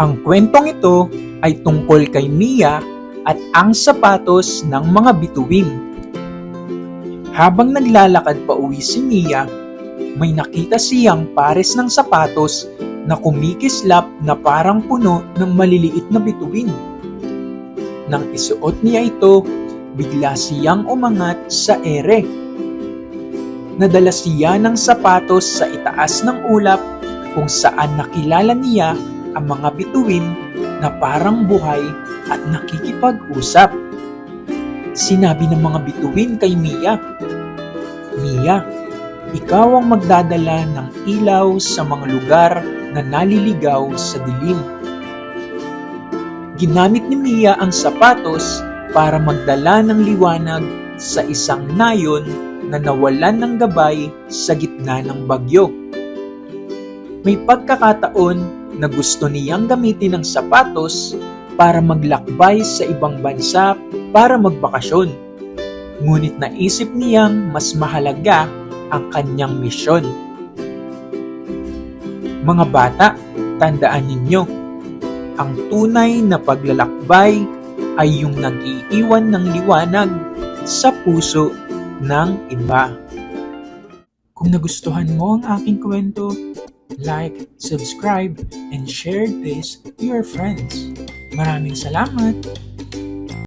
Ang kwentong ito ay tungkol kay Mia at ang sapatos ng mga bituin. Habang naglalakad pa uwi si Mia, may nakita siyang pares ng sapatos na kumikislap na parang puno ng maliliit na bituin. Nang isuot niya ito, bigla siyang umangat sa ere. Nadala siya ng sapatos sa itaas ng ulap kung saan nakilala niya ang mga bituin na parang buhay at nakikipag-usap. Sinabi ng mga bituin kay Mia, Mia, ikaw ang magdadala ng ilaw sa mga lugar na naliligaw sa dilim. Ginamit ni Mia ang sapatos para magdala ng liwanag sa isang nayon na nawalan ng gabay sa gitna ng bagyo. May pagkakataon na gusto niyang gamitin ang sapatos para maglakbay sa ibang bansa para magbakasyon. Ngunit naisip niyang mas mahalaga ang kanyang misyon. Mga bata, tandaan ninyo, ang tunay na paglalakbay ay yung nag-iiwan ng liwanag sa puso ng iba. Kung nagustuhan mo ang aking kwento, like, subscribe, and share this to your friends. Maraming salamat!